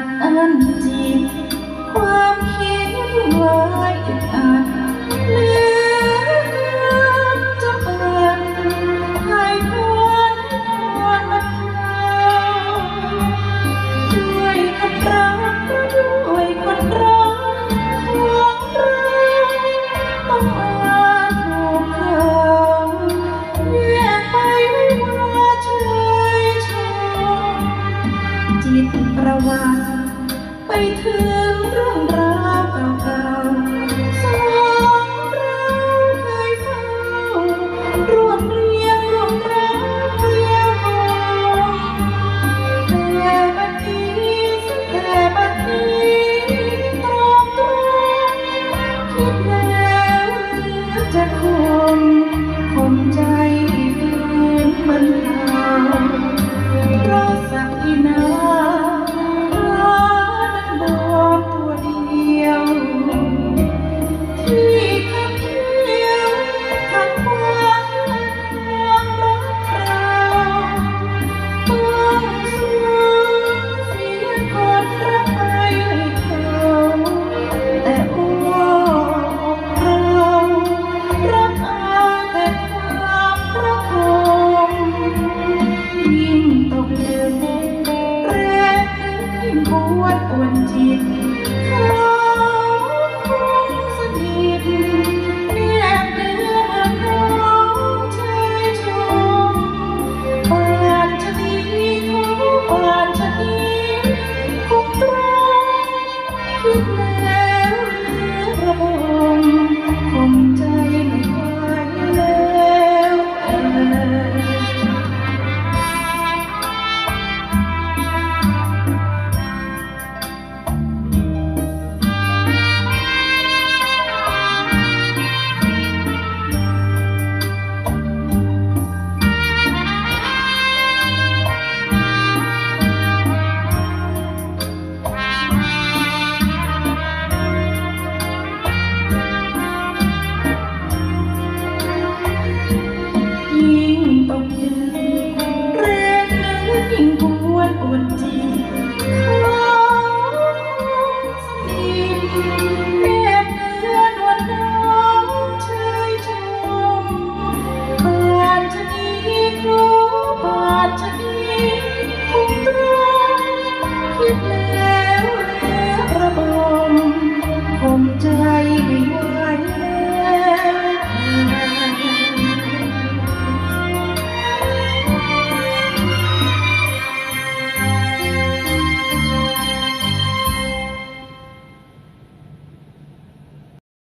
ดอันจิตความคิดไว้อาดด เป็นผู้อ้วนจิต Thank you.